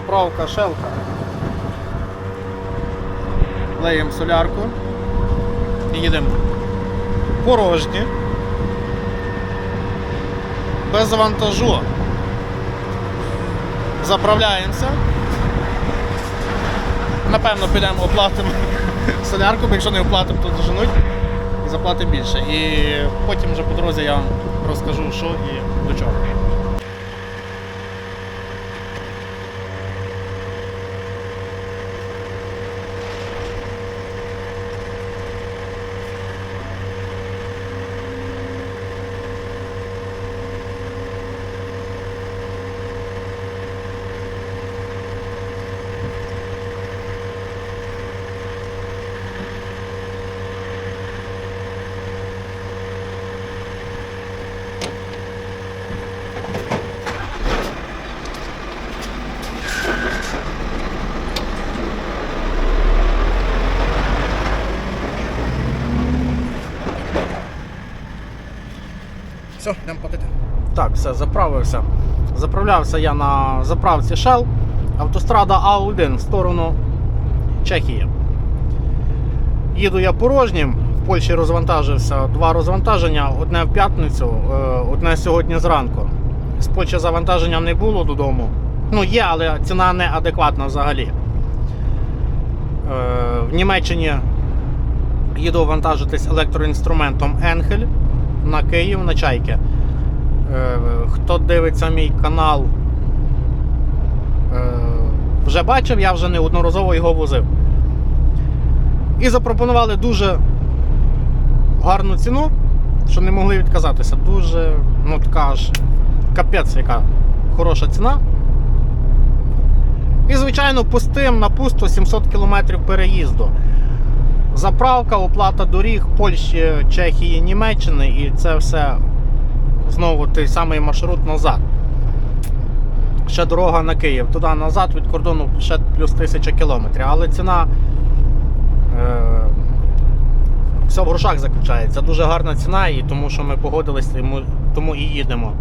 Заправка шелка. Леємо солярку. І їдемо порожні. Без вантажу. Заправляємося. Напевно, підемо оплатимо солярку, бо якщо не оплатимо, то доженуть і заплатимо більше. І потім вже по дорозі я вам розкажу, що і до чого. Все, йдемо платити. Так, все, заправився. Заправлявся я на заправці Shell, автострада А1 в сторону Чехії. Їду я порожнім. В Польщі розвантажився два розвантаження, одне в п'ятницю, е, одне сьогодні зранку. З Польщі завантаження не було додому. Ну, є, але ціна неадекватна взагалі. Е, В Німеччині їду вантажитись електроінструментом Енхель на Київ на чайки. Е, Хто дивиться мій канал, е, вже бачив, я вже неодноразово його возив. І запропонували дуже гарну ціну, що не могли відказатися. Дуже, ну така аж капець, яка хороша ціна. І, звичайно, пустим на пусто 700 км переїзду. Заправка, оплата доріг Польщі, Чехії, Німеччини, і це все знову той самий маршрут назад. Ще дорога на Київ. Туди назад від кордону ще плюс 1000 кілометрів. Але ціна е, все в грошах заключається. Дуже гарна ціна, і тому що ми погодились, тому, і їдемо.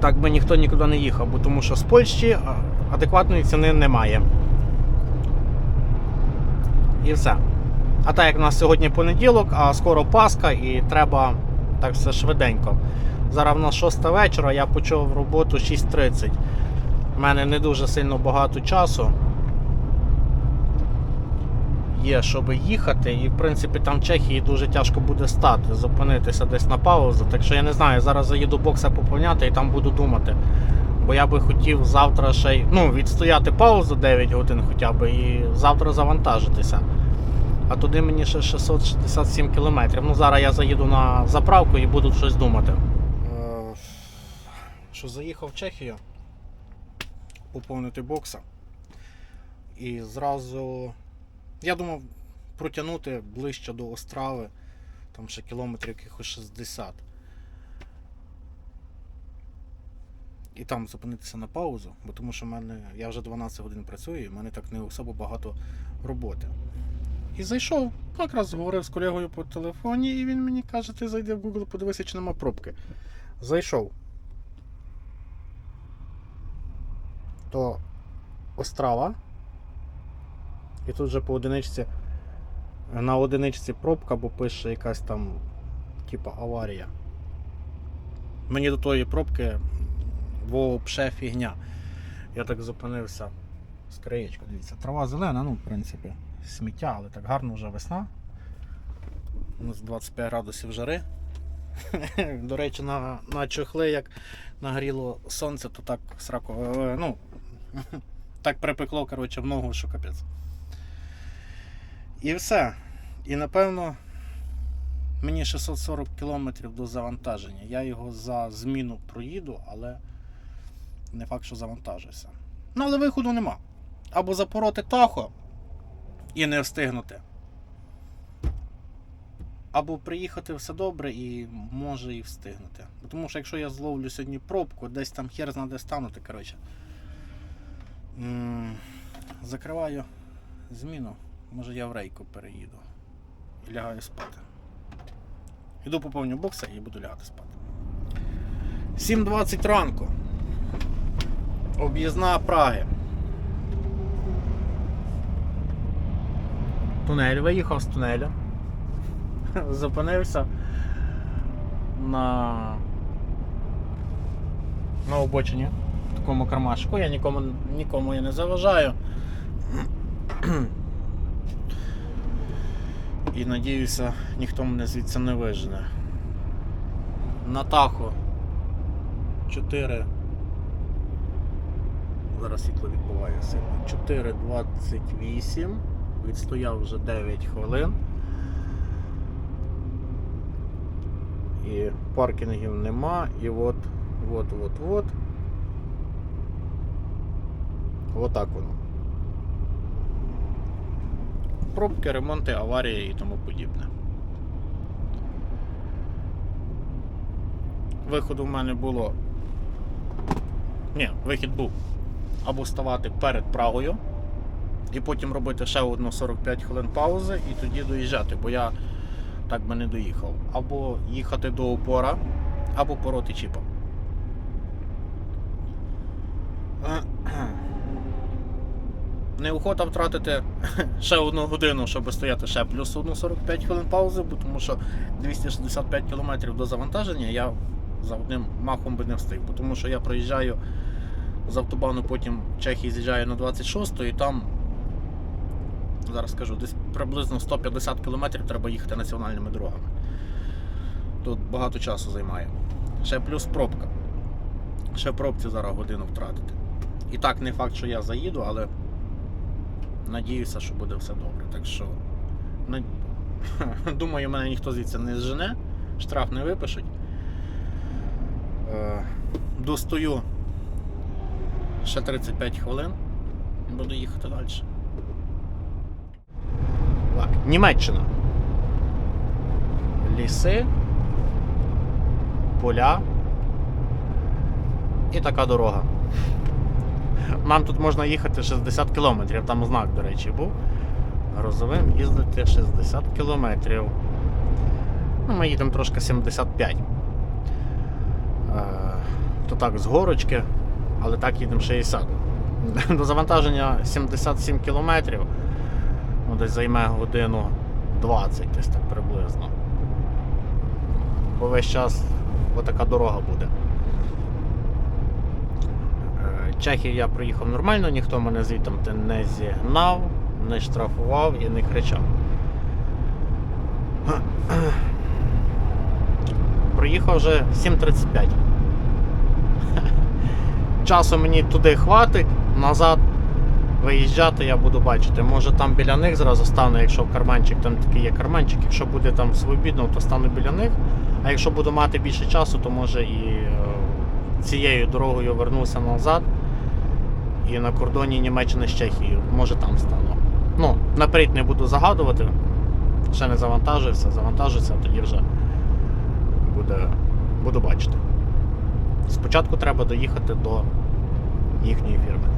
Так би ніхто нікуди не їхав, бо тому що з Польщі адекватної ціни немає. І все. А так як у нас сьогодні понеділок, а скоро Пасха і треба так все швиденько. Зараз в нас 6 вечора, я почав роботу 6.30. У мене не дуже сильно багато часу. Є, щоб їхати, і в принципі там в Чехії дуже тяжко буде стати, зупинитися десь на паузу. Так що я не знаю, зараз заїду бокса поповняти і там буду думати. Бо я би хотів завтра ще й ну, відстояти паузу 9 годин хоча б і завтра завантажитися. А туди мені ще 667 кілометрів. Ну зараз я заїду на заправку і буду щось думати. Е, Що заїхав в Чехію поповнити бокса. І зразу. Я думав протягнути ближче до Острави, там ще кілометрів якихось 60. І там зупинитися на паузу, бо тому що в мене я вже 12 годин працюю, і в мене так не особо багато роботи. І зайшов, якраз говорив з колегою по телефоні, і він мені каже, ти зайди в Google, подивися, чи нема пробки. Зайшов. То Острава. І тут вже по одиничці. На одиничці пробка, бо пише якась там, типа, аварія. Мені до тої пробки вообще фігня. Я так зупинився. Скриєчка, дивіться. Трава зелена, ну, в принципі, сміття, але так гарно вже весна. У нас 25 градусів жари. До речі, на, на чохли, як нагріло сонце, то так срако. е, Ну, так припекло, коротше, в ногу, що капець. І все. І напевно мені 640 кілометрів до завантаження. Я його за зміну проїду, але не факт, що завантажуся. Ну, але виходу нема. Або запороти тахо і не встигнути. Або приїхати все добре і може і встигнути. Тому що якщо я зловлю сьогодні пробку, десь там хер знаде станути, коротше. Закриваю зміну. Може я в рейку переїду. І лягаю спати. Іду поповню бокса і буду лягати спати. 7.20 ранку. Об'їзна Праги. Тунель виїхав з тунеля. Зупинився на, на обочині в такому кармашку. Я нікому, нікому і не заважаю. І надіюся, ніхто мене звідси не вижене. На Тахо 4. Зараз світло відбуває сильно. 4.28. Відстояв вже 9 хвилин. І паркінгів нема. І от, от, от, от. Отак воно. Пробки, ремонти, аварії і тому подібне. Виходу в мене було. Ні, вихід був. Або ставати перед Прагою, і потім робити ще одну 45 хвилин паузи і тоді доїжджати, бо я так би не доїхав. Або їхати до опора, або пороти чіпа. Неохота втратити ще одну годину, щоб стояти ще плюс одну 45 хвилин паузи, бо тому що 265 км до завантаження я за одним махом би не встиг, бо тому що я проїжджаю з автобану, потім Чехії з'їжджаю на 26 і там, зараз скажу, десь приблизно 150 км треба їхати національними дорогами. Тут багато часу займає. Ще плюс пробка. Ще пробці зараз годину втратити. І так, не факт, що я заїду, але надіюся, що буде все добре. Так що, на- думаю, мене ніхто звідси не зжене, штраф не випишуть. Е, Достою ще 35 хвилин і буду їхати далі. Німеччина. Ліси, поля і така дорога. Нам тут можна їхати 60 кілометрів, там знак, до речі, був. Розовим їздити 60 кілометрів. Ну, ми їдемо трошки 75. Е, то так, з горочки, але так їдемо 60. До завантаження 77 кілометрів. Ну, десь займе годину 20, десь так приблизно. Бо весь час отака дорога буде. Е, Чехів я проїхав нормально, ніхто мене звітом не зігнав, не штрафував і не кричав. Проїхав вже 7.35. Часу мені туди хватить, назад виїжджати я буду бачити. Може там біля них зразу стану, якщо карманчик, там такий є карманчик, якщо буде там свобідно, то стану біля них. А якщо буду мати більше часу, то може і е, цією дорогою вернуся назад. І на кордоні Німеччини з Чехією. Може там стану. Ну, наперед не буду загадувати. Ще не завантажився, завантажуся, а тоді вже буде, буду бачити. Спочатку треба доїхати до їхньої фірми.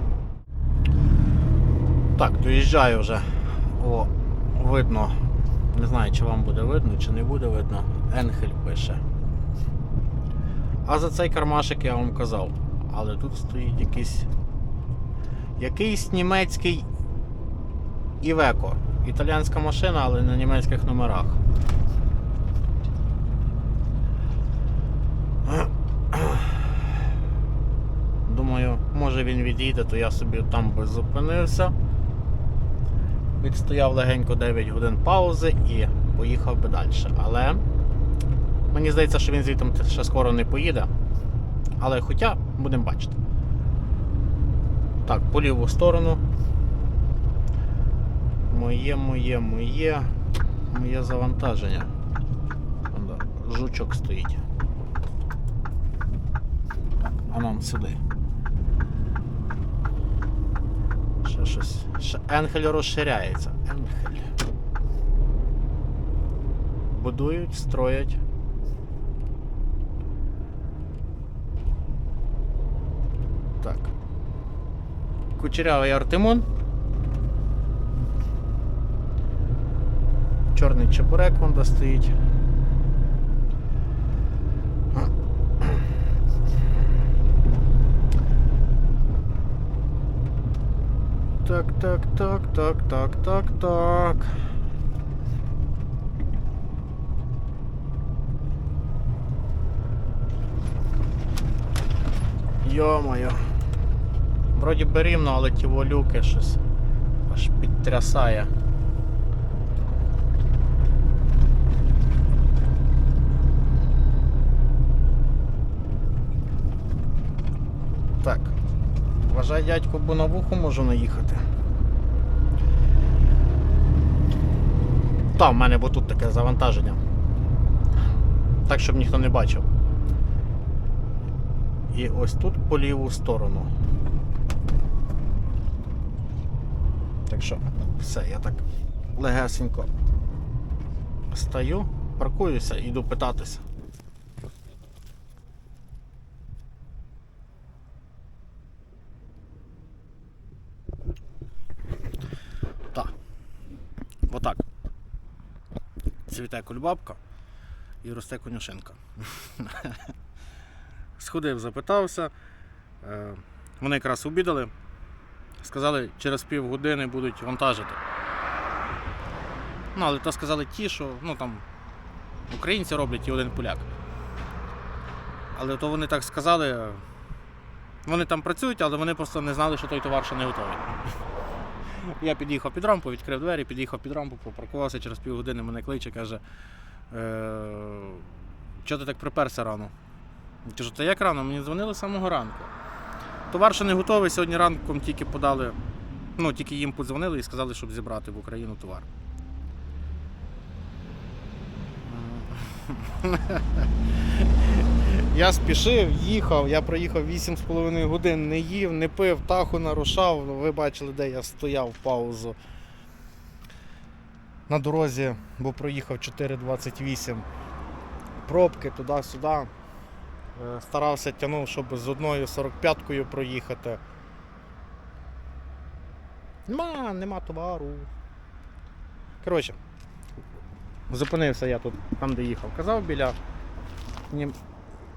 Так, доїжджаю вже. О, видно. Не знаю, чи вам буде видно, чи не буде видно. Енхель пише. А за цей кармашик я вам казав. Але тут стоїть якийсь. Якийсь німецький Івеко. Італіянська машина, але на німецьких номерах. Думаю, може він відійде, то я собі там би зупинився. Відстояв легенько 9 годин паузи і поїхав би далі. Але мені здається, що він звідти ще скоро не поїде. Але хоча будемо бачити. Так, по ліву сторону. Моє, моє, моє. Моє завантаження. Жучок стоїть. А нам сюди. Ще щось. Ще Енхель розширяється. Енхель. Будують, строять. Так. Кучерявий Артемон. Чорний чебурек вон стоїть. Так, так, так, так, так, так, так. Йо-моє. Вроді би рівно, але ті волюки щось аж підтрясає. Так. Вважай, дядько, бо на вуху можу наїхати. Та, в мене бо тут таке завантаження. Так, щоб ніхто не бачив. І ось тут по ліву сторону. Так що, все, я так легесенько стою, паркуюся і йду питатися. Так. Отак. Цвіте кульбабка і росте конюшинка. Сходив, запитався. Е, Вони якраз обідали. Сказали, через півгодини будуть вантажити. Ну, але то сказали ті, що ну там українці роблять і один поляк. Але то вони так сказали. е, Вони там працюють, але вони просто не знали, що той товар ще не готовий. Я під'їхав під рампу, відкрив двері, під'їхав під рампу, попаркувався через півгодини, мене кличе, каже, е, чого ти так приперся рано? Кажу, та як рано? Мені дзвонили з самого ранку. Товар ще не готовий, сьогодні ранком тільки подали, ну тільки їм подзвонили і сказали, щоб зібрати в Україну товар. Я спішив, їхав, я проїхав 8,5 годин, не їв, не пив, таху нарушав. Ну, Ви бачили, де я стояв паузу. На дорозі, бо проїхав 4,28. Пробки туди-сюди. Е, Старався тягнув, щоб з одною 45-кою проїхати. Нема, нема товару. Коротше, зупинився я тут, там де їхав. Казав біля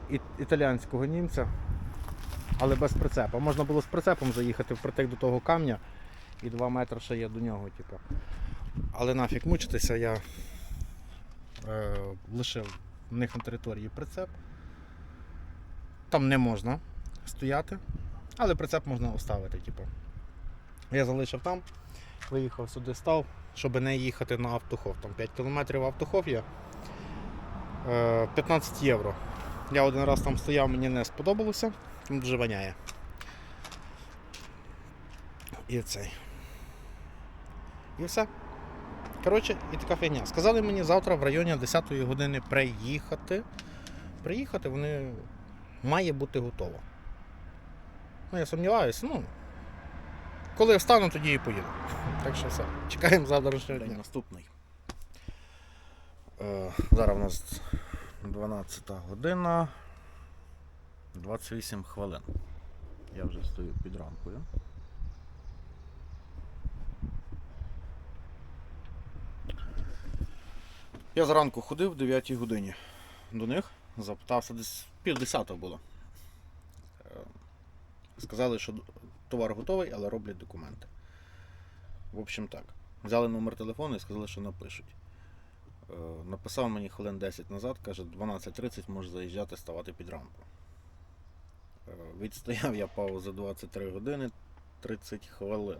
нім... і- італіанського німця, але без прицепа. Можна було з прицепом заїхати впритик до того камня і 2 метри ще є до нього. Типу. Але нафіг мучитися, я е, лишив в них на території прицеп. Там не можна стояти, але прицеп можна оставити. Типу. Я залишив там, виїхав сюди, став, щоб не їхати на автохов. Там 5 кілометрів автохов є. Е, 15 євро. Я один раз там стояв, мені не сподобалося, тому дуже воняє. І цей. І все. Коротше, і така фігня. Сказали мені завтра в районі 10 години приїхати. Приїхати вони має бути готово. Ну, я сумніваюся, ну. Коли встану, тоді і поїду. Так що все. Чекаємо завтрашнього дня. Наступний. Е, зараз у нас 12 година. 28 хвилин. Я вже стою під рамкою. Я зранку ходив в 9 годині до них, запитався десь пів десятого було. Е, Сказали, що товар готовий, але роблять документи. В общем так. Взяли номер телефону і сказали, що напишуть. Е, Написав мені хвилин 10 назад, каже, 12.30 можеш заїжджати, ставати під рампу. Е, Відстояв я паузу 23 години 30 хвилин.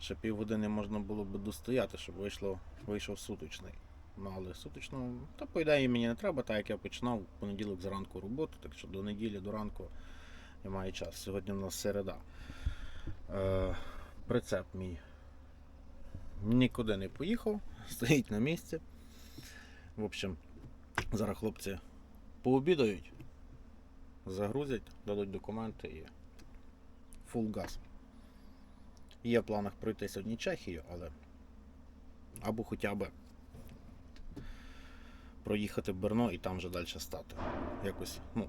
Ще півгодини можна було б достояти, щоб вийшло, вийшов суточний. Ну, але суточно, та по ідеї мені не треба, так як я починав понеділок зранку роботу, так що до неділі, до ранку я маю час. Сьогодні у нас середа. Е, прицеп мій нікуди не поїхав, стоїть на місці. В общем, зараз хлопці пообідають, загрузять, дадуть документи і фул газ. Є в планах пройти сьогодні Чехію, але або хоча б проїхати в Берно і там вже далі стати. Якось, ну,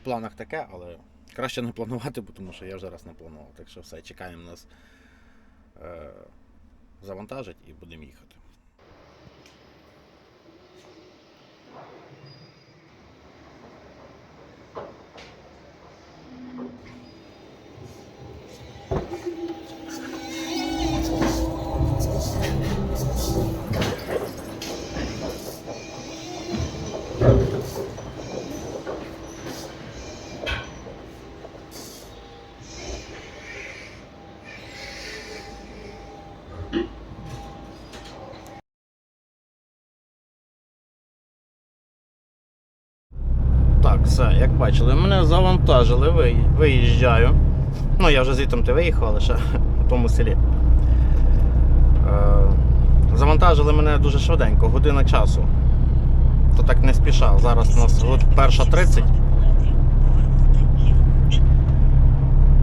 в планах таке, але краще не планувати, бо тому що я вже раз не планував. Так що все, чекаємо нас е, завантажить і будемо їхати. Все, як бачили, мене завантажили, виїжджаю. Ну, я вже звідти виїхав, лише у тому селі. Е, завантажили мене дуже швиденько, година часу. То так не спіша. Зараз у нас перша 30.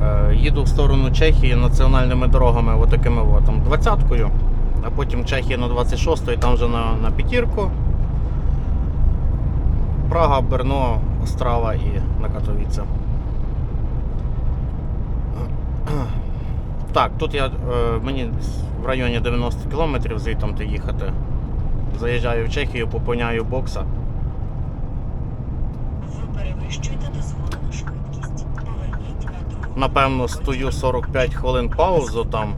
Е, їду в сторону Чехії національними дорогами, отакими от, там, двадцяткою, а потім Чехія на 26 там вже на, на п'ятірку. Прага, Берно, Острава і на Катовіце. Так, тут я, е, мені в районі 90 кілометрів звідти їхати. Заїжджаю в Чехію, поповняю бокса. Ви перевищуєте дозволену швидкість. Поверніть на другу. Напевно, стою 45 хвилин паузу там.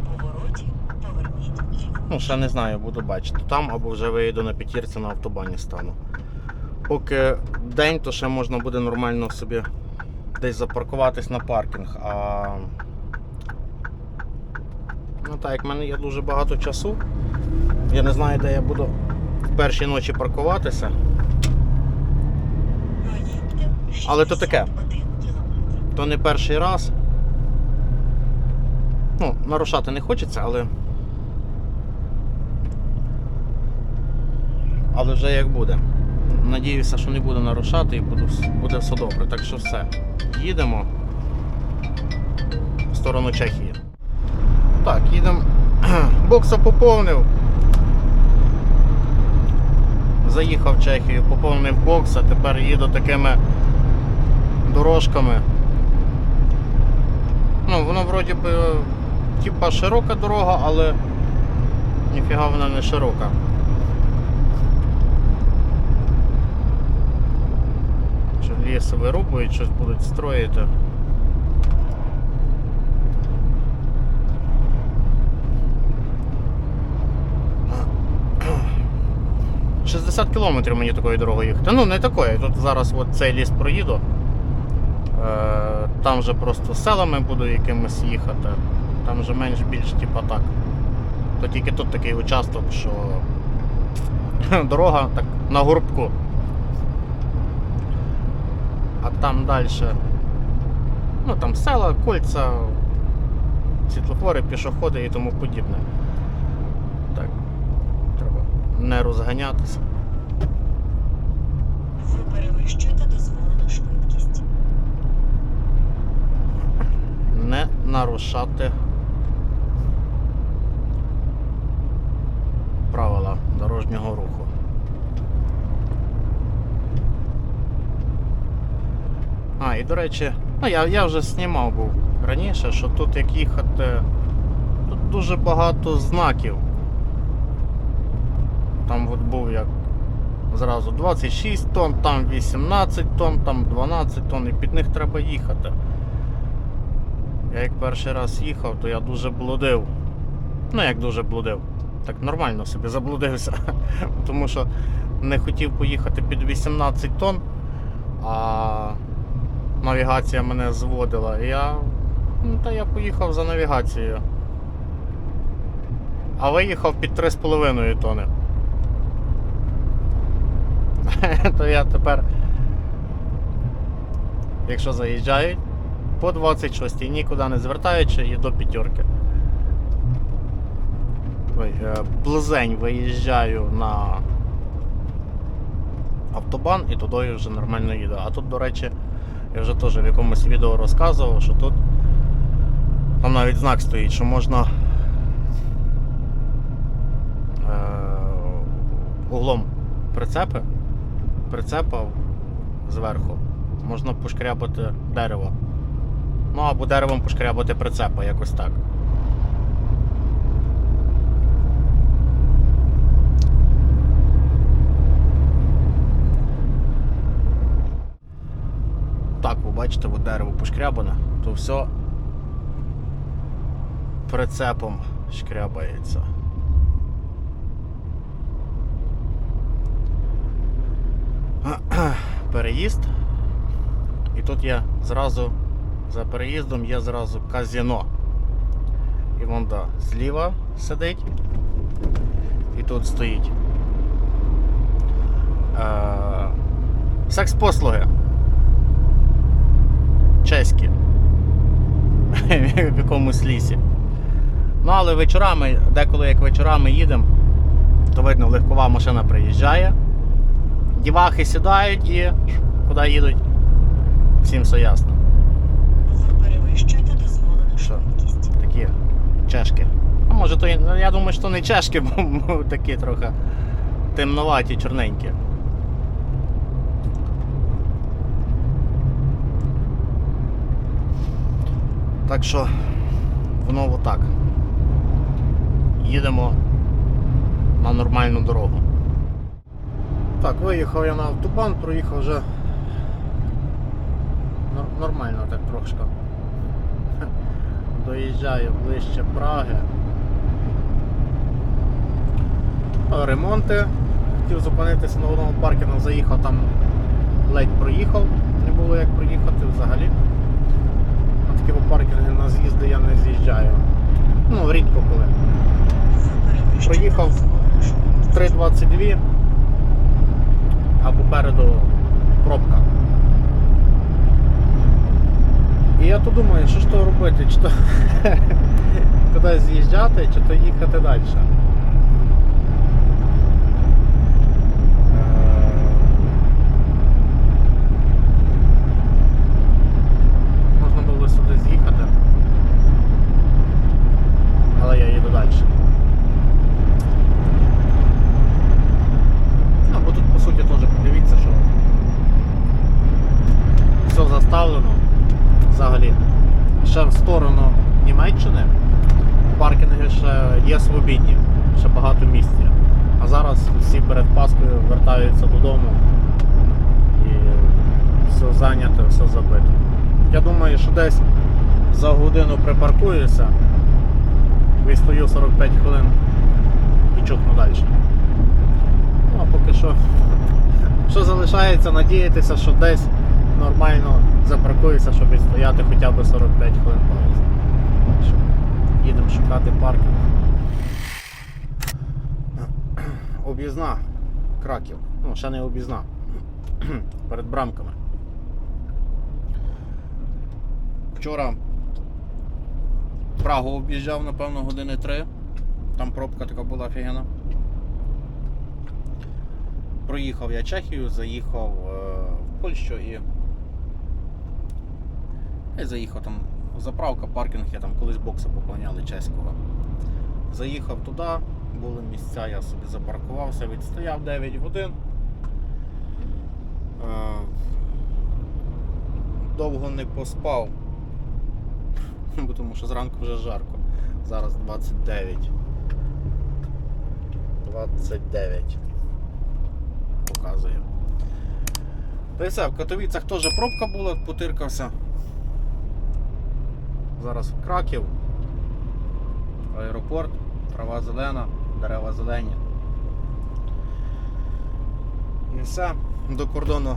Ну, ще не знаю, буду бачити там або вже виїду на п'ятірці на автобані стану. Поки день, то ще можна буде нормально собі десь запаркуватись на паркінг. А ну так, як в мене є дуже багато часу. Я не знаю, де я буду в першій ночі паркуватися. Але то таке. То не перший раз. Ну, нарушати не хочеться, але. Але вже як буде. Надіюся, що не буду нарушати і буду, буде все добре. Так що все. Їдемо в сторону Чехії. Так, їдемо. Бокса поповнив. Заїхав в Чехію, поповнив бокса, тепер їду такими дорожками. Ну, воно вроді би типа широка дорога, але ніфіга вона не широка. Ліс вирубують, щось будуть строїти. «60 кілометрів мені такою дорогою їхати. Ну, не такою. Тут зараз от цей ліс проїду. Е, Там вже просто селами буду якимось їхати. Там вже менш-більш типа так. То тільки тут такий участок, що дорога так на горбку. А там далі. Ну там села, кольця, світлофори, пішоходи і тому подібне. Так, треба не розганятися. Ви перевищуєте дозволену швидкість. не нарушати правила дорожнього руху. А, і до речі, ну я, я вже знімав був раніше, що тут як їхати, тут дуже багато знаків. Там от був як зразу 26 тонн, там 18 тонн, там 12 тонн, і під них треба їхати. Я як перший раз їхав, то я дуже блудив. Ну як дуже блудив. Так нормально собі заблудився. Тому що не хотів поїхати під 18 тонн, а навігація мене зводила. І я. Ну, та я поїхав за навігацією. А виїхав під 3,5 тонни. То я тепер, якщо заїжджають, по 26 нікуди не звертаючи і до п'ятерки. Е, Близень виїжджаю на автобан і туди вже нормально їду. А тут, до речі, я вже теж в якомусь відео розказував, що тут там навіть знак стоїть, що можна е, углом прицепи, прицепа зверху можна пошкрябати дерево. Ну або деревом пошкрябати прицепа, якось так. Так, ви бачите, от дерево пошкрябане, то все прицепом шкрябається. Переїзд. І тут я зразу за переїздом є зразу казино. І вон да, зліва сидить. І тут стоїть. Е, секс-послуги. Чеські. В якомусь лісі. Ну, але вечорами, деколи як вечорами їдемо, то видно, легкова машина приїжджає. Дівахи сідають і куди їдуть? Всім все ясно. Ви перевищуєте дозволену Що? швидкість. Такі чешки. А може то ну, я думаю, що не чешки, бо такі трохи темноваті, чорненькі. Так що воно отак. Їдемо на нормальну дорогу. Так, виїхав я на автобан, проїхав вже нормально так трошки. Доїжджаю ближче Праги. Ремонти. Хотів зупинитися на одному паркінгу, заїхав там, ледь проїхав, не було як проїхати взагалі. На у паркінги на з'їзди я не з'їжджаю. Ну, рідко коли. Проїхав 3.22, а попереду пробка. І я то думаю, що ж то робити, чи то кудись з'їжджати, чи то їхати далі. Можна було сюди з'їхати. Але я їду далі. Ну, бо тут по суті теж подивіться, що все заставлено взагалі. Ще в сторону Німеччини паркінги ще є свобідні, ще багато місць є. А зараз всі перед Паскою вертаються додому і все зайнято, все забито. Я думаю, що десь за годину припаркуюся, відстою 45 хвилин і чухну далі. Ну, а поки що, що залишається, надіятися, що десь нормально запаркуюся, щоб відстояти хоча б 45 хвилин паузи. Їдемо шукати паркінг. Об'їзна краків. Ну, ще не об'їзна. Перед брамками. Вчора Прагу об'їжджав, напевно, години три. Там пробка така була офігенна. Проїхав я Чехію, заїхав е, в Польщу і. Я заїхав там заправка, паркінг, я там колись бокси поповняли чеського. Заїхав туди, були місця, я собі запаркувався, відстояв 9 годин. Е, довго не поспав, бо тому що зранку вже жарко. Зараз 29. 29 показує. Та й все, в Катовіцях теж пробка була, потиркався. Зараз Краків, аеропорт, трава зелена, дерева зелені. І все. До кордону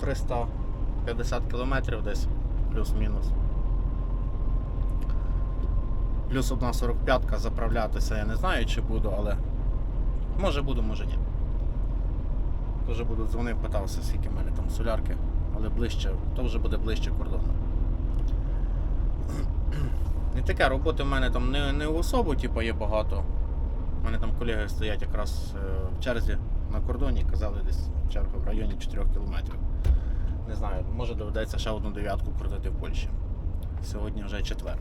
350 кілометрів десь, плюс-мінус. Плюс одна 45-ка заправлятися я не знаю, чи буду, але може буду, може ні. Тоже буду дзвонив, питався, скільки в мене там солярки, але ближче, то вже буде ближче кордону. І таке, роботи в мене там не, не в особу, типу, є багато. У мене там колеги стоять якраз е, в черзі на кордоні, казали десь черга в районі 4 кілометрів. Не знаю, може доведеться ще одну дев'ятку крутити в Польщі. Сьогодні вже четвер.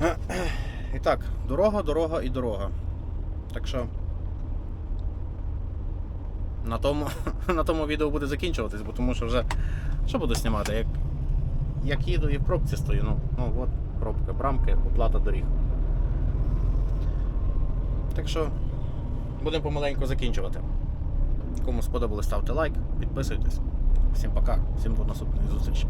І так, дорога, дорога і дорога. Так що на тому, на тому відео буде закінчуватись, бо тому що вже що буду знімати? Як, як їду і в пробці стою, ну, ну от пробка, брамки, оплата доріг. Так що будемо помаленьку закінчувати. Кому сподобалось, ставте лайк, підписуйтесь. Всім пока, всім до наступної зустрічі.